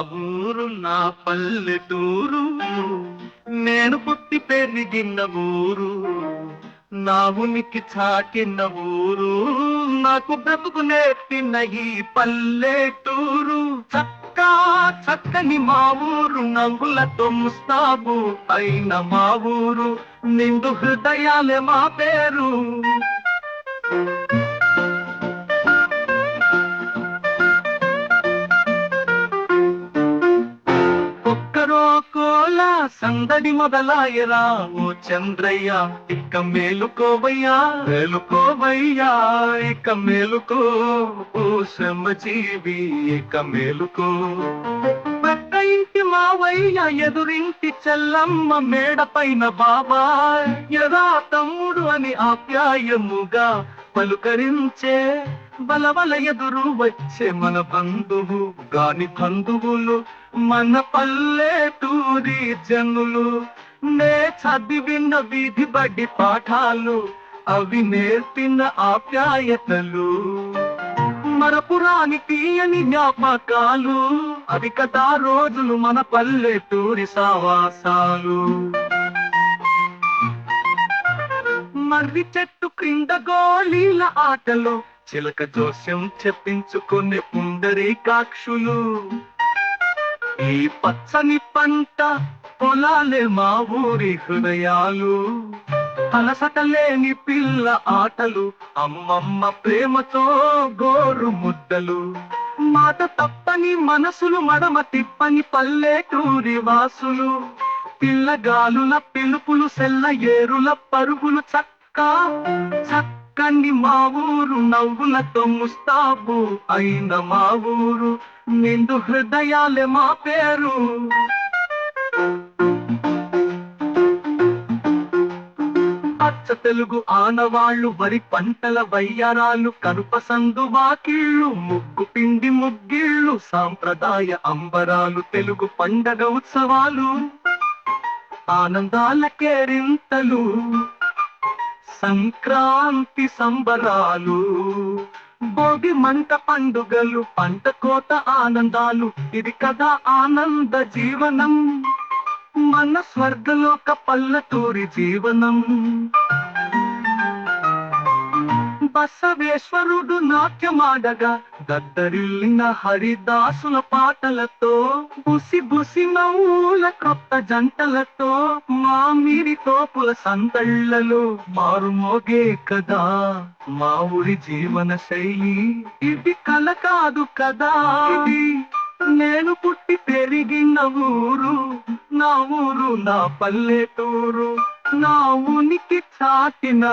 ఊరు నా పల్లెటూరు నేను పుట్టి పెరిగిన ఊరు. నా ఉనికి చాటిన ఊరు. నాకు బ్రతుకు నేర్పిన ఈ పల్లెటూరు చక్కా చక్కని మా ఊరు నంగులతో ముస్తాబు అయిన మా ఊరు. నిండు హృదయాలే మా పేరు. సందడి మొదలాయరా ఓ చంద్రయ్య ఇక మేలుకోవయ్యా మేలుకోవయ్యా ఇక మేలుకో ఓ శ్రమజీవి ఇక మేలుకో. పక్క ఇంటి మావయ్య ఎదురింటి చెల్లమ్మ మేడ పైన బాబా ఎరా తమ్ముడు అని ఆప్యాయముగా పలుకరించే బలబల ఎదురు వచ్చే మన బంధువు గాని బంధువులు మన పల్లెటూరి జనులు నే చదివిన వీధి బడి పాఠాలు అవి నేర్పిన ఆప్యాయతలు. మరపురాని తీయని జ్ఞాపకాలు అవి కదా రోజులు మన పల్లెటూరి సావాసాలు. మర్రి చెట్టు క్రింద గోళీల ఆటలు చిలక జోస్యం చెప్పించుకునే పుండరీకాక్షులు. ఈ పచ్చని పంట పొలాలే మా ఊరి హృదయాలు. అలసట లేని పిల్ల ఆటలు అమ్మమ్మ ప్రేమతో గోరు ముద్దలు. మాట తప్పని మనసులు మడమ తిప్పని పల్లెటూరి వాసులు. పిల్లగాలుల పిలుపులు సెల్ల ఏరుల పరుగులు చక్క చక్కని మా ఊరు నవ్వులతో ముస్తాబు అయిన మా ఊరు. నిండు హృదయాలే మా పేరు. పచ్చ తెలుగు ఆనవాళ్ళు వరి పంటల వయ్యారాలు కనుప సందు వాకిళ్ళు ముగ్గు పిండి ముగ్గిళ్ళు సాంప్రదాయ అంబరాలు తెలుగు పండగ ఉత్సవాలు. ఆనందాల కేరింతలు సంక్రాంతి సంబరాలు భోగి మంట పండుగలు పంట కోత ఆనందాలు ఇది కదా ఆనంద జీవనం. మన స్వర్గలోక పల్లెటూరి జీవనం. బసవేశ్వరుడు నాట్యమాడగా దద్దరిల్లిన హరిదాసుల పాటలతో బుసి బుసి నవ్వుల కొత్త జంటలతో మామిడి తోపుల సందళ్ళలో మారుమోగే కదా. మా ఊరి జీవన శైలి ఇది కల కాదు కదా. నేను పుట్టి పెరిగిన ఊరు నా ఊరు నా పల్లెటూరు నా ఉనికి చాటిన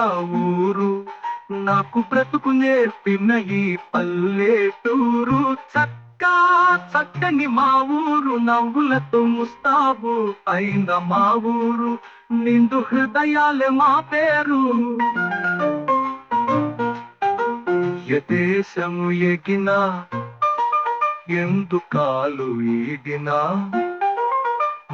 ఊరు. నాకు బ్రతుకు నేర్పిన ఈ పల్లెటూరు. చక్కా చక్కని మా ఊరు నవ్వులతో ముస్తాబు అయిన మా ఊరు. నిండు హృదయాలే మా పేరు. ఏ దేశము ఎగినా ఎందుకాలు ఈడినా?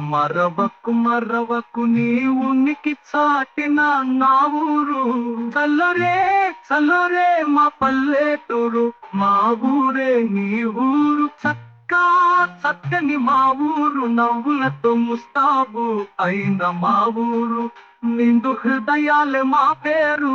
మరవకు మరవకు నీ ఉనికి చాటిన నా ఊరు. చల్లరే చల్లరే మా పల్లెటూరు మా ఊరే నీ ఊరు. చక్కా చక్కని మా ఊరు నవ్వులతో ముస్తాబు అయిన మా ఊరు. నిండు హృదయాలే మా పేరు.